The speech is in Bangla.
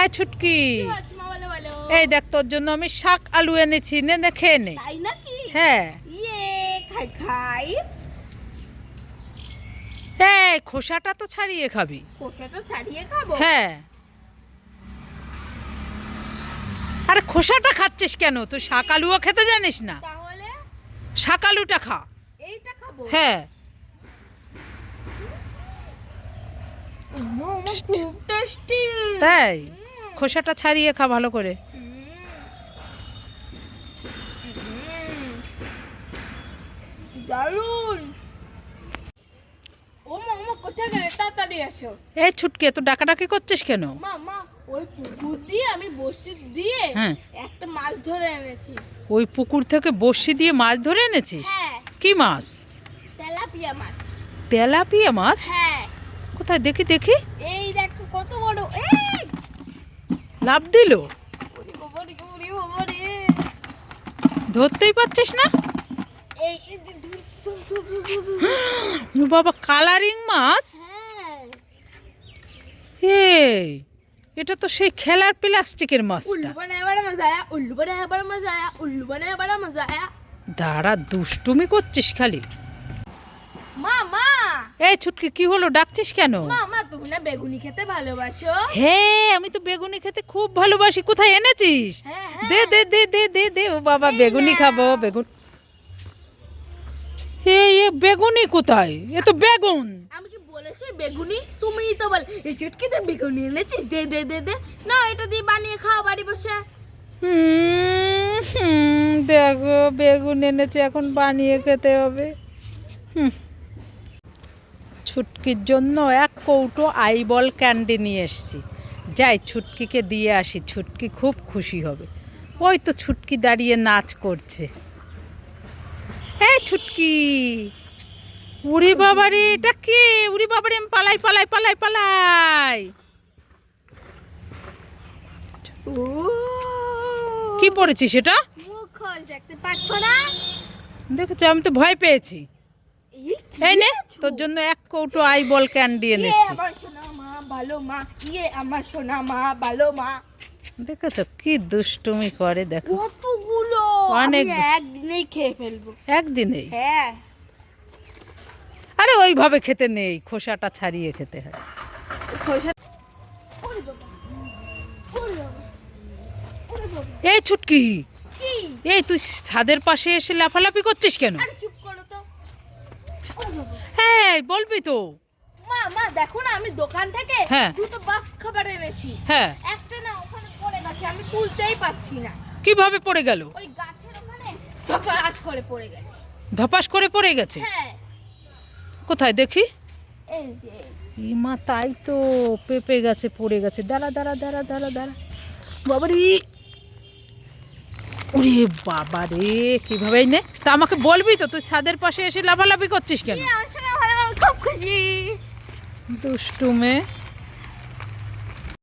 এই ছুটকি। এই দেখ তোর জন্য আমি শাক আলু এনেছি নে নে খেয়ে নে। হ্যাঁ। খাই খাই। খোসাটা তো ছাড়িয়ে খাবি। খোসাটা ছাড়িয়ে খাব। হ্যাঁ। আরে খোসাটা খাচ্ছিস কেন? তুই শাক আলুও খেতে জানিস না। তাহলে? শাক আলুটা খা। এইটা খাব? হ্যাঁ। উম্মা, উম্মা, খুব টেস্টি তাই? খোসাটা ছাড়িয়ে খা ভালো করে। দারুণ ও মা মা কোথায় গেলে? তাড়াতাড়ি আসো এই ছুটকে তো ডাকাডাকি করছিস কেন? মা মা ওই পুকুর দিয়ে আমি বসে দিয়ে হ্যাঁ। একটা মাছ ধরে এনেছি। ওই পুকুর থেকে বড়শি দিয়ে মাছ ধরে এনেছিস? হ্যাঁ। কি মাছ? তেলাপিয়া মাছ। তেলাপিয়া মাছ? হ্যাঁ। কোথায়? দেখি দেখি। এই দেখো কত বড়। লাভ দিল? ধরতেই পারছিস না? বাবা কালারিং মাছ এই এটা তো সেই খেলার প্লাস্টিকের মাছটা দাঁড়া দুষ্টুমি করছিস খালি। মা মা! এই ছুটকি কি হলো? ডাকছিস কেন? মা মা তুমি না বেগুনি খেতে ভালোবাসো? হ্যাঁ আমি তো বেগুনি খেতে খুব ভালোবাসি। কোথায় এনেছিস? হ্যাঁ, হ্যাঁ। দে দে দে দে দে দে। ও বাবা বেগুনি। খাব বেগুন। এই এ বেগুনি কোথায়? এ তো বেগুন। আমি কি বলেছি বেগুনি? তুমিই তো বল এই চুটকিতে বেগুনি এনেছিস? দে দে দে দে। না এটা দিয়ে বানিয়ে খাও বাড়ি বসে। দেখো বেগুন এনেছে এখন বানিয়ে খেতে হবে। ছুটকির জন্য এক কৌটো আইবল ক্যান্ডি নিয়ে এসেছি। যাই ছুটকিকে দিয়ে আসি। ছুটকি খুব খুশি হবে। ওই তো ছুটকি দাঁড়িয়ে নাচ করছে। এই ছুটকি! উড়ি বাবারে এটা কে? উড়ি বাবারে আমি পালাই পালাই পালাই পালাই! কি পড়েছিস দেখতে পাচ্ছ না? দেখেছ আমি তো ভয় পেয়েছি। এই নে? তোর জন্য এক কৌটো আইবল ক্যান্ডি ইয়ে এনেছি। আমার সোনা মা ভালো মা। ইয়ে আমার সোনা মা ভালো মা। দেখেছ কি দুষ্টুমি করে দেখো। কতগুলো? অনেক- একদিনেই খেয়ে ফেলব। একদিনেই? হ্যাঁ। আরে ওইভাবে খেতে নেই খোসাটা ছাড়িয়ে খেতে হয়। খোসা এই ছুটকি। এই তুই ছাদের পাশে এসে লাফালাফি করছিস কেন আরে চুপ করো তো ওরে বাবা হ্যাঁ বলবি তো। মা মা দেখো না আমি দোকান থেকে হ্যাঁ। দুটো বাস খাবার এনেছি। হ্যাঁ। একটা না ওখানে পড়ে গেছে আমি তুলতেই পারছি না। কীভাবে পড়ে গেল? ওই গাছের ওখানে ধপাস করে পড়ে গেছে। ধপাস করে পড়ে গেছে? হ্যাঁ। কোথায় দেখি? এই যে এই যে। ইমা তাই তো পেপে গেছে পড়ে গেছে। দাঁড়া দাঁড়া দাঁড়া দাঁড়া দাঁড়া। বাবারি। ওরে বাবা রে কীভাবে নে। তা আমাকে বলবি তো তুই ছাদের পাশে এসে লাফালাফি করছিস কেন? খুব খুশি দুষ্টু মেয়ে